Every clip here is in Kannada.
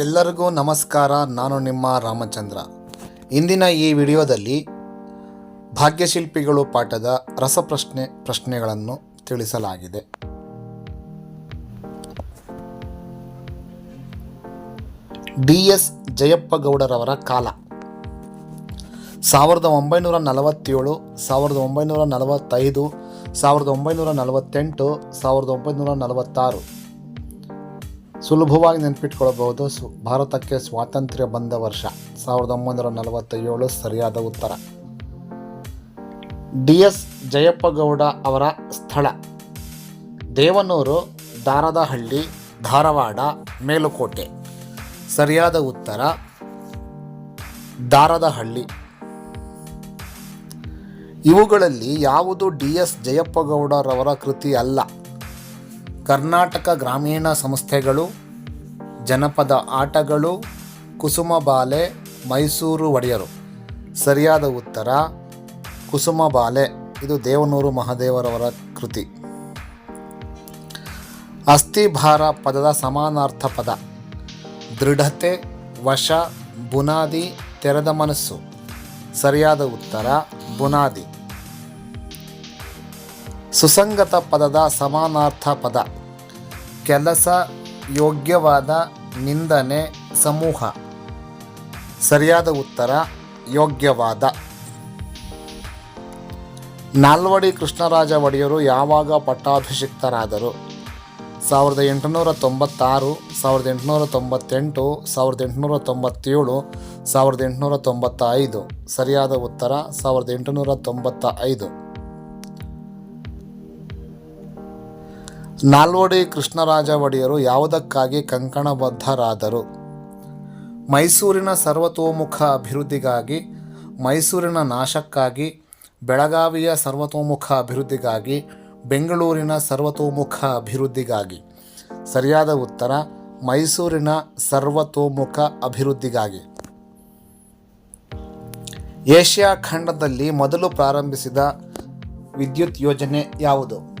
ಎಲ್ಲರಿಗೂ ನಮಸ್ಕಾರ, ನಾನು ನಿಮ್ಮ ರಾಮಚಂದ್ರ. ಇಂದಿನ ಈ ವಿಡಿಯೋದಲ್ಲಿ ಭಾಗ್ಯಶಿಲ್ಪಿಗಳು ಪಾಠದ ರಸಪ್ರಶ್ನೆ ಪ್ರಶ್ನೆಗಳನ್ನು ತಿಳಿಸಲಾಗಿದೆ. ಡಿ ಎಸ್ ಜಯಪ್ಪಗೌಡರವರ ಕಾಲ. ಸಾವಿರದ ಒಂಬೈನೂರ ನಲವತ್ತೇಳು, ಸಾವಿರದ ಒಂಬೈನೂರ ನಲವತ್ತೈದು, ಸಾವಿರದ ಒಂಬೈನೂರ ನಲವತ್ತೆಂಟು, ಸಾವಿರದ ಒಂಬೈನೂರ ನಲವತ್ತಾರು. ಸುಲಭವಾಗಿ ನೆನಪಿಟ್ಕೊಳ್ಬಹುದು. ಸು, ಭಾರತಕ್ಕೆ ಸ್ವಾತಂತ್ರ್ಯ ಬಂದ ವರ್ಷ, ಸಾವಿರದ ಒಂಬೈನೂರ ನಲವತ್ತೇಳು ಸರಿಯಾದ ಉತ್ತರ. ಡಿ. ಎಸ್. ಜಯಪ್ಪಗೌಡ ಅವರ ಸ್ಥಳ, ದೇವನೂರು, ದಾರದಹಳ್ಳಿ, ಧಾರವಾಡ, ಮೇಲುಕೋಟೆ. ಸರಿಯಾದ ಉತ್ತರ, ದಾರದಹಳ್ಳಿ. ಇವುಗಳಲ್ಲಿ ಯಾವುದು ಡಿ. ಎಸ್. ಜಯಪ್ಪಗೌಡರವರ ಕೃತಿ ಅಲ್ಲ. ಕರ್ನಾಟಕ ಗ್ರಾಮೀಣ ಸಂಸ್ಥೆಗಳು, ಜನಪದ ಆಟಗಳು, ಕುಸುಮ ಬಾಲೆ, ಮೈಸೂರು ಒಡೆಯರು. ಸರಿಯಾದ ಉತ್ತರ, ಕುಸುಮ ಬಾಲೆ. ಇದು ದೇವನೂರು ಮಹಾದೇವರವರ ಕೃತಿ. ಅಸ್ಥಿಭಾರ ಪದದ ಸಮಾನಾರ್ಥ ಪದ. ದೃಢತೆ, ವಶ, ಬುನಾದಿ, ತೆರೆದ ಮನಸ್ಸು. ಸರಿಯಾದ ಉತ್ತರ, ಬುನಾದಿ. ಸುಸಂಗತ ಪದದ ಸಮಾನಾರ್ಥ ಪದ. ಕೆಲಸ, ಯೋಗ್ಯವಾದ ನಿಂದನೆ, ಸಮೂಹ. ಸರಿಯಾದ ಉತ್ತರ, ಯೋಗ್ಯವಾದ. ನಾಲ್ವಡಿ ಕೃಷ್ಣರಾಜ ಒಡೆಯರು ಯಾವಾಗ ಪಟ್ಟಾಭಿಷಿಕ್ತರಾದರು? ಸಾವಿರದ ಎಂಟುನೂರ ತೊಂಬತ್ತಾರು, ಸಾವಿರದ ಎಂಟುನೂರ ತೊಂಬತ್ತೆಂಟು, ಸಾವಿರದ ಎಂಟುನೂರ ತೊಂಬತ್ತೇಳು, ಸಾವಿರದ ಎಂಟುನೂರ ತೊಂಬತ್ತ ಐದು ಸರಿಯಾದ ಉತ್ತರ, ಸಾವಿರದ ಎಂಟುನೂರ ತೊಂಬತ್ತ ಐದು ನಾಲ್ವಡಿ ಕೃಷ್ಣರಾಜ ಒಡೆಯರು ಯಾವುದಕ್ಕಾಗಿ ಕಂಕಣಬದ್ಧರಾದರು? ಮೈಸೂರಿನ ಸರ್ವತೋಮುಖ ಅಭಿವೃದ್ಧಿಗಾಗಿ, ಮೈಸೂರಿನ ನಾಶಕ್ಕಾಗಿ, ಬೆಳಗಾವಿಯ ಸರ್ವತೋಮುಖ ಅಭಿವೃದ್ಧಿಗಾಗಿ, ಬೆಂಗಳೂರಿನ ಸರ್ವತೋಮುಖ ಅಭಿವೃದ್ಧಿಗಾಗಿ. ಸರಿಯಾದ ಉತ್ತರ, ಮೈಸೂರಿನ ಸರ್ವತೋಮುಖ ಅಭಿವೃದ್ಧಿಗಾಗಿ. ಏಷ್ಯಾ ಖಂಡದಲ್ಲಿ ಮೊದಲು ಪ್ರಾರಂಭಿಸಿದ ವಿದ್ಯುತ್ ಯೋಜನೆ ಯಾವುದು?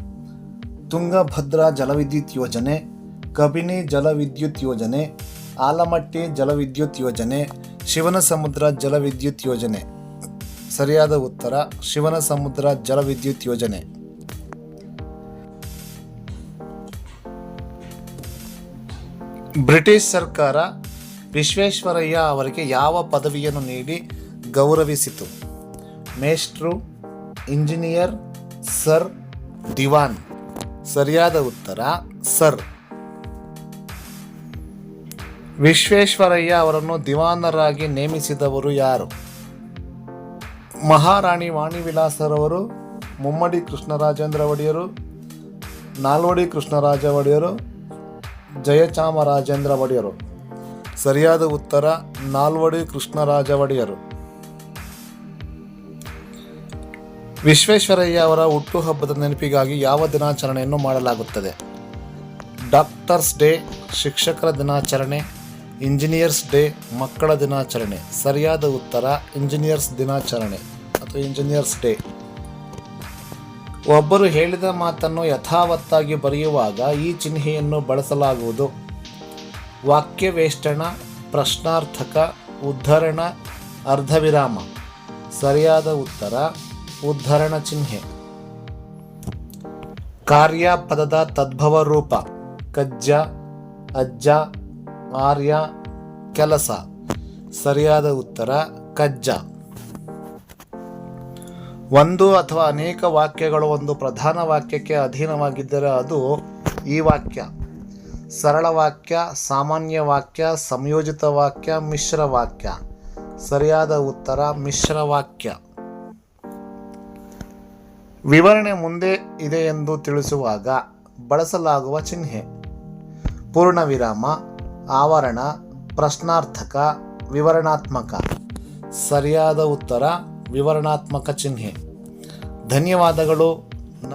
ತುಂಗಭದ್ರಾ ಜಲವಿದ್ಯುತ್ ಯೋಜನೆ, ಕಬಿನಿ ಜಲವಿದ್ಯುತ್ ಯೋಜನೆ, ಆಲಮಟ್ಟಿ ಜಲವಿದ್ಯುತ್ ಯೋಜನೆ ಶಿವನ ಸಮುದ್ರ ಜಲವಿದ್ಯುತ್ ಯೋಜನೆ. ಸರಿಯಾದ ಉತ್ತರ ಶಿವನ ಸಮುದ್ರ ಜಲವಿದ್ಯುತ್ ಯೋಜನೆ. ಬ್ರಿಟಿಷ್ ಸರ್ಕಾರ ವಿಶ್ವೇಶ್ವರಯ್ಯ ಅವರಿಗೆ ಯಾವ ಪದವಿಯನ್ನು ನೀಡಿ ಗೌರವಿಸಿತು? ಮೇಷ್ಟ್ರು, ಇಂಜಿನಿಯರ್, ಸರ್, ದಿವಾನ್. ಸರಿಯಾದ ಉತ್ತರ, ಸರ್. ವಿಶ್ವೇಶ್ವರಯ್ಯ ಅವರನ್ನು ದಿವಾನರಾಗಿ ನೇಮಿಸಿದವರು ಯಾರು? ಮಹಾರಾಣಿ ವಾಣಿವಿಲಾಸರವರು, ಮುಮ್ಮಡಿ ಕೃಷ್ಣರಾಜೇಂದ್ರ ಒಡೆಯರು, ನಾಲ್ವಡಿ ಕೃಷ್ಣರಾಜ ಒಡೆಯರು, ಜಯಚಾಮರಾಜೇಂದ್ರ ಒಡೆಯರು. ಸರಿಯಾದ ಉತ್ತರ, ನಾಲ್ವಡಿ ಕೃಷ್ಣರಾಜ ಒಡೆಯರು. ವಿಶ್ವೇಶ್ವರಯ್ಯ ಅವರ ಹುಟ್ಟುಹಬ್ಬದ ನೆನಪಿಗಾಗಿ ಯಾವ ದಿನಾಚರಣೆಯನ್ನು ಮಾಡಲಾಗುತ್ತದೆ? ಡಾಕ್ಟರ್ಸ್ ಡೇ ಶಿಕ್ಷಕರ ದಿನಾಚರಣೆ ಇಂಜಿನಿಯರ್ಸ್ ಡೇ ಮಕ್ಕಳ ದಿನಾಚರಣೆ. ಸರಿಯಾದ ಉತ್ತರ ಇಂಜಿನಿಯರ್ಸ್ ದಿನಾಚರಣೆ ಅಥವಾ ಇಂಜಿನಿಯರ್ಸ್ ಡೇ ಒಬ್ಬರು ಹೇಳಿದ ಮಾತನ್ನು ಯಥಾವತ್ತಾಗಿ ಬರೆಯುವಾಗ ಈ ಚಿಹ್ನೆಯನ್ನು ಬಳಸಲಾಗುವುದು. ವಾಕ್ಯವೇಷ್ಟಣ, ಪ್ರಶ್ನಾರ್ಥಕ, ಉದ್ಧರಣ, ಅರ್ಧವಿರಾಮ. ಸರಿಯಾದ ಉತ್ತರ ಉದ್ಧರಣ ಚಿಹ್ನೆ. ಕಾರ್ಯ ಪದದ ತದ್ಭವ ರೂಪ. ಕಜ್ಜ, ಅಜ್ಜ, ಆರ್ಯ, ಕೆಲಸ. ಸರಿಯಾದ ಉತ್ತರ, ಕಜ್ಜ. ಒಂದು ಅಥವಾ ಅನೇಕ ವಾಕ್ಯಗಳು ಒಂದು ಪ್ರಧಾನ ವಾಕ್ಯಕ್ಕೆ ಅಧೀನವಾಗಿದ್ದರೆ ಅದು ಈ ವಾಕ್ಯ. ಸರಳ ವಾಕ್ಯ, ಸಾಮಾನ್ಯ ವಾಕ್ಯ, ಸಂಯೋಜಿತ ವಾಕ್ಯ, ಮಿಶ್ರ ವಾಕ್ಯ. ಸರಿಯಾದ ಉತ್ತರ, ಮಿಶ್ರ ವಾಕ್ಯ. ವಿವರಣೆ ಮುಂದೆ ಇದೆ ಎಂದು ತಿಳಿಸುವಾಗ ಬಳಸಲಾಗುವ ಚಿಹ್ನೆ. ಪೂರ್ಣ ವಿರಾಮ, ಆವರಣ, ಪ್ರಶ್ನಾರ್ಥಕ, ವಿವರಣಾತ್ಮಕ. ಸರಿಯಾದ ಉತ್ತರ, ವಿವರಣಾತ್ಮಕ ಚಿಹ್ನೆ. ಧನ್ಯವಾದಗಳು.